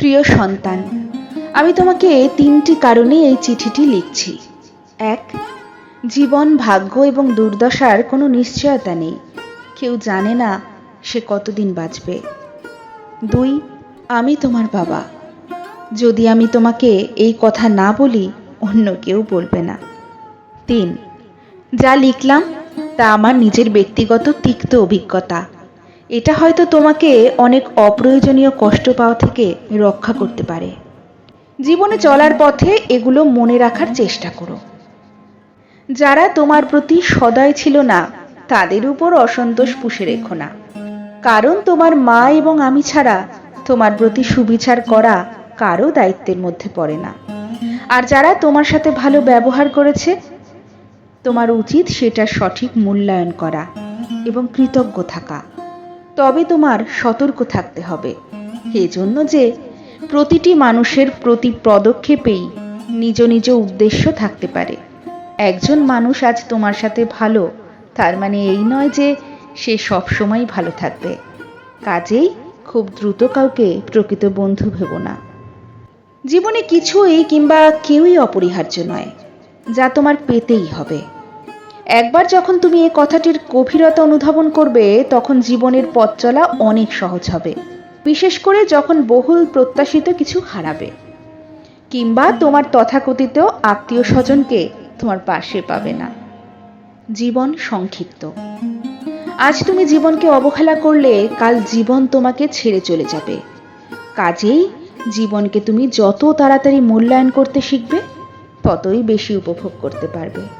প্রিয় সন্তান, আমি তোমাকে তিনটি কারণে এই চিঠিটি লিখছি। এক, জীবন ভাগ্য এবং দুর্দশার কোনো নিশ্চয়তা নেই। কেউ জানে না সে কতদিন বাঁচবে। দুই, আমি তোমার বাবা। যদি আমি তোমাকে এই কথা না বলি, অন্য কেউ বলবে না। তিন, যা লিখলাম তা আমার নিজের ব্যক্তিগত তিক্ত অভিজ্ঞতা। এটা হয়তো তোমাকে অনেক অপ্রয়োজনীয় কষ্ট পাওয়া থেকে রক্ষা করতে পারে। জীবনে চলার পথে এগুলো মনে রাখার চেষ্টা করো। যারা তোমার প্রতি সদয় ছিল না, তাদের উপর অসন্তোষ পুষে রেখো না। কারণ তোমার মা এবং আমি ছাড়া তোমার প্রতি সুবিচার করা কারও দায়িত্বের মধ্যে পড়ে না। আর যারা তোমার সাথে ভালো ব্যবহার করেছে, তোমার উচিত সেটা সঠিক মূল্যায়ন করা এবং কৃতজ্ঞ থাকা। তবে তোমার সতর্ক থাকতে হবে। এজন্য যে প্রতিটি মানুষের প্রতি পদক্ষেপেই নিজ নিজ উদ্দেশ্য থাকতে পারে। একজন মানুষ আজ তোমার সাথে ভালো, তার মানে এই নয় যে সে সবসময় ভালো থাকবে। কাজেই খুব দ্রুত কাউকে প্রকৃত বন্ধু ভেবো না। জীবনে কিছুই কিংবা কেউই অপরিহার্য নয়, যা তোমার পেতেই হবে। একবার যখন তুমি এই কথাটির গভীরতা অনুধাবন করবে, তখন জীবনের পথ চলা অনেক সহজ হবে। বিশেষ করে যখন বহুল প্রত্যাশিত কিছু হারাবে। কিংবা তোমার তথাকথিত আত্মীয় স্বজনকে তোমার পাশে পাবে না। জীবন সংক্ষিপ্ত। আজ তুমি জীবনকে অবহেলা করলে, কাল জীবন তোমাকে ছেড়ে চলে যাবে। কাজেই জীবনকে তুমি যত তাড়াতাড়ি মূল্যায়ন করতে শিখবে, ততই বেশি উপভোগ করতে পারবে।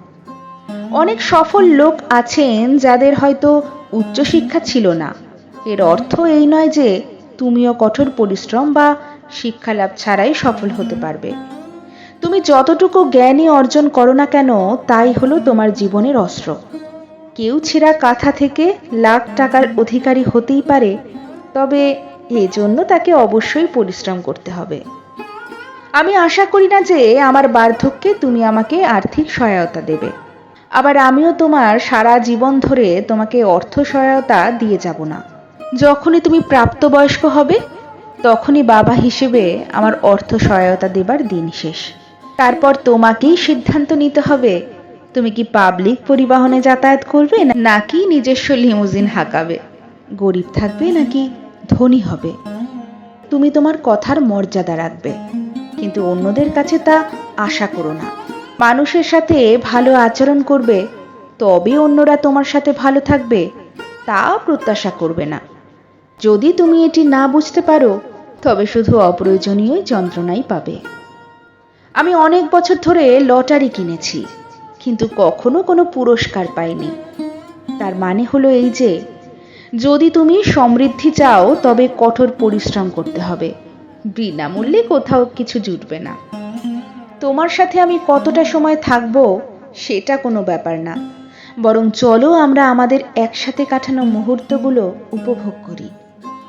অনেক সফল লোক আছেন যাদের হয়তো উচ্চশিক্ষা ছিল না। এর অর্থ এই নয় যে তুমিও কঠোর পরিশ্রম বা শিক্ষালাভ ছাড়াই সফল হতে পারবে। তুমি যতটুকু জ্ঞানই অর্জন করো না কেন, তাই হলো তোমার জীবনের অস্ত্র। কেউ ছেঁড়া কাঁথা থেকে লাখ টাকার অধিকারী হতেই পারে, তবে এজন্য তাকে অবশ্যই পরিশ্রম করতে হবে। আমি আশা করি না যে আমার বার্ধক্যে তুমি আমাকে আর্থিক সহায়তা দেবে। আবার আমিও তোমার সারা জীবন ধরে তোমাকে অর্থ সহায়তা দিয়ে যাব না। যখনই তুমি প্রাপ্তবয়স্ক হবে, তখনই বাবা হিসেবে আমার অর্থ সহায়তা দেবার দিন শেষ। তারপর তোমাকেই সিদ্ধান্ত নিতে হবে, তুমি কি পাবলিক পরিবহনে যাতায়াত করবে নাকি নিজস্ব লিমুজিন হাঁকাবে? গরিব থাকবে নাকি ধনী হবে? তুমি তোমার কথার মর্যাদা রাখবে, কিন্তু অন্যদের কাছে তা আশা করো না। মানুষের সাথে ভালো আচরণ করবে তবে অন্যরা তোমার সাথে ভালো থাকবে, তা প্রত্যাশা করবে না। যদি তুমি এটি না বুঝতে পারো, তবে শুধু অপ্রয়োজনীয় যন্ত্রণাই পাবে। আমি অনেক বছর ধরে লটারি কিনেছি, কিন্তু কখনো কোনো পুরস্কার পাইনি। তার মানে হলো এই যে, যদি তুমি সমৃদ্ধি চাও, তবে কঠোর পরিশ্রম করতে হবে। বিনামূল্যে কোথাও কিছু জুটবে না। তোমার সাথে আমি কতটা সময় থাকব, সেটা কোনো ব্যাপার না। বরং চলো আমরা আমাদের একসাথে কাটানো মুহূর্তগুলো উপভোগ করি,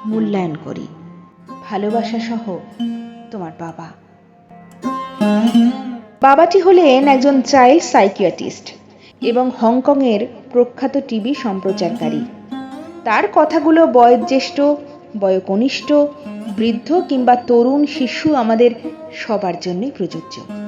মূল্যায়ন করি। ভালোবাসা সহ তোমার বাবা। বাবাটি হলেন একজন চাইল্ড সাইকিয়াটিস্ট এবং হংকংয়ের প্রখ্যাত টিভি সম্প্রচারকারী। তার কথাগুলো বয়োজ্যেষ্ঠ, বয়কনিষ্ঠ, বৃদ্ধ কিংবা তরুণ শিশু আমাদের সবার জন্যই প্রযোজ্য।